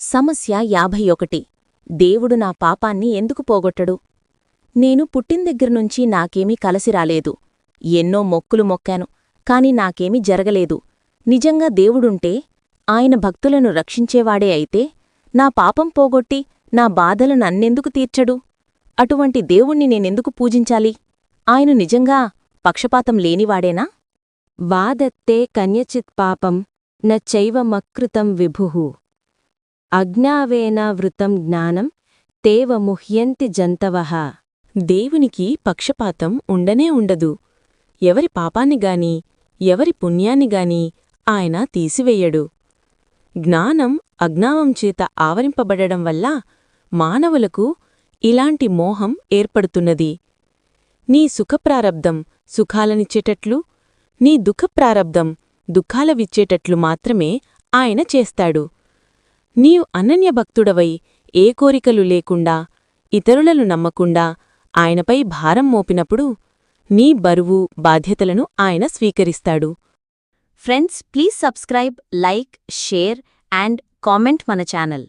సమస్య యాభై ఒకటి దేవుడు నా పాపాన్ని ఎందుకు పోగొట్టడు? నేను పుట్టిందెగ్గరనుంచి నాకేమీ కలసి రాలేదు. ఎన్నో మొక్కులు మొక్కాను కాని నాకేమీ జరగలేదు. నిజంగా దేవుడుంటే ఆయన భక్తులను రక్షించేవాడే అయితే నా పాపం పోగొట్టి నా బాధలు నన్నెందుకు తీర్చడు? అటువంటి దేవుణ్ణి నేనెందుకు పూజించాలి? ఆయన నిజంగా పక్షపాతం లేనివాడేనా? వాదత్తే కన్యచిత్ పాపం న చైవ మత్కృతం అజ్ఞావేన వృతం జ్ఞానం తేవ ముహ్యంతి జంతవః. దేవునికి పక్షపాతం ఉండనే ఉండదు. ఎవరి పాపాన్నిగాని ఎవరి పుణ్యాన్ని గాని ఆయన తీసివేయడు. జ్ఞానం అజ్ఞావం చేత ఆవరింపబడడం వల్ల మానవులకు ఇలాంటి మోహం ఏర్పడుతున్నది. నీ సుఖప్రారబ్ధం సుఖాలనిచ్చేటట్లు నీ దుఃఖప్రారబ్ధం దుఃఖాలవిచ్చేటట్లు మాత్రమే ఆయన చేస్తాడు. నీవు అనన్యభక్తుడవై ఏ కోరికలు లేకుండా ఇతరులను నమ్మకుండా ఆయనపై భారం మోపినప్పుడు నీ బరువు బాధ్యతలను ఆయన స్వీకరిస్తాడు. Friends please subscribe like share and comment మన ఛానల్.